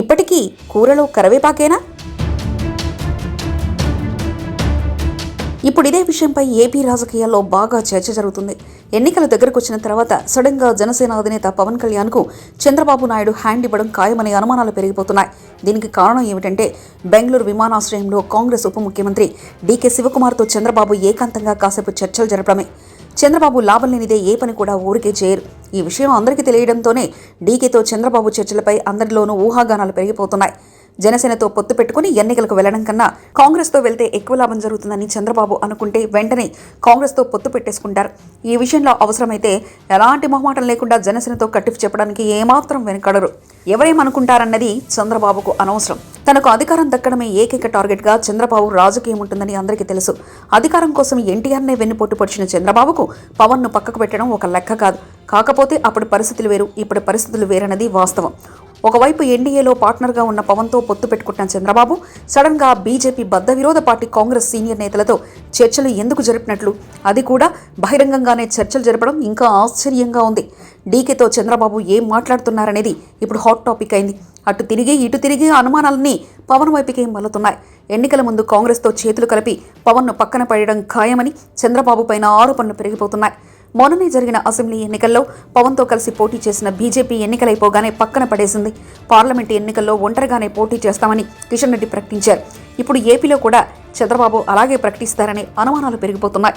ఇప్పటికీ కూరలో కరవేపాకేనా? ఇప్పుడు ఇదే విషయంపై ఏపీ రాజకీయాల్లో బాగా చర్చ జరుగుతుంది. ఎన్నికల దగ్గరకు వచ్చిన తర్వాత సడన్గా జనసేన అధినేత పవన్ కళ్యాణ్కు చంద్రబాబు నాయుడు హ్యాండ్ ఇవ్వడం ఖాయమనే అనుమానాలు పెరిగిపోతున్నాయి. దీనికి కారణం ఏమిటంటే బెంగళూరు విమానాశ్రయంలో కాంగ్రెస్ ఉప ముఖ్యమంత్రి డీకే శివకుమార్తో చంద్రబాబు ఏకాంతంగా కాసేపు చర్చలు జరపడమే. చంద్రబాబు లాభం లేనిదే ఏ పని కూడా ఊరికే చేయరు. ఈ విషయం అందరికీ తెలియడంతోనే డీకేతో చంద్రబాబు చర్చలపై అందరిలోనూ ఊహాగానాలు పెరిగిపోతున్నాయి. జనసేనతో పొత్తు పెట్టుకుని ఎన్నికలకు వెళ్ళడం కన్నా కాంగ్రెస్తో వెళ్తే ఎక్కువ లాభం జరుగుతుందని చంద్రబాబు అనుకుంటే వెంటనే కాంగ్రెస్తో పొత్తు పెట్టేసుకుంటారు. ఈ విషయంలో అవసరమైతే ఎలాంటి మొహమాటం లేకుండా జనసేనతో కట్టిఫ్ చెప్పడానికి ఏమాత్రం వెనకడరు. ఎవరేమనుకుంటారన్నది చంద్రబాబుకు అనవసరం. తనకు అధికారం దక్కడమే ఏకైక టార్గెట్గా చంద్రబాబు రాజకీయం ఉంటుందని అందరికీ తెలుసు. అధికారం కోసం ఎన్టీఆర్నే వెన్నుపోటు పొడిచిన చంద్రబాబుకు పవన్ను పక్కకు పెట్టడం ఒక లెక్క కాదు. కాకపోతే అప్పటి పరిస్థితులు వేరు ఇప్పటి పరిస్థితులు వేరన్నది వాస్తవం. ఒకవైపు ఎన్డీఏలో పార్ట్నర్గా ఉన్న పవన్తో పొత్తు పెట్టుకుంటున్న చంద్రబాబు సడన్గా బీజేపీ బద్ద విరోధ పార్టీ కాంగ్రెస్ సీనియర్ నేతలతో చర్చలు ఎందుకు జరిపినట్లు? అది కూడా బహిరంగంగానే చర్చలు జరపడం ఇంకా ఆశ్చర్యంగా ఉంది. డీకేతో చంద్రబాబు ఏం మాట్లాడుతున్నారనేది ఇప్పుడు హాట్ టాపిక్ అయింది. అటు తిరిగి ఇటు తిరిగి అనుమానాలన్నీ పవన్ వైపుకే మల్లుతున్నాయి ఎన్నికల ముందు కాంగ్రెస్తో చేతులు కలిపి పవన్ను పక్కన పడడం ఖాయమని చంద్రబాబు పైన ఆరోపణలు పెరిగిపోతున్నాయి. మొన్ననే జరిగిన అసెంబ్లీ ఎన్నికల్లో పవన్తో కలిసి పోటీ చేసిన బీజేపీ ఎన్నికలైపోగానే పక్కన పడేసింది. పార్లమెంట్ ఎన్నికల్లో ఒంటరిగానే పోటీ చేస్తామని కిషన్ రెడ్డి ప్రకటించారు. ఇప్పుడు ఏపీలో కూడా చంద్రబాబు అలాగే ప్రకటిస్తారనే అనుమానాలు పెరిగిపోతున్నాయి.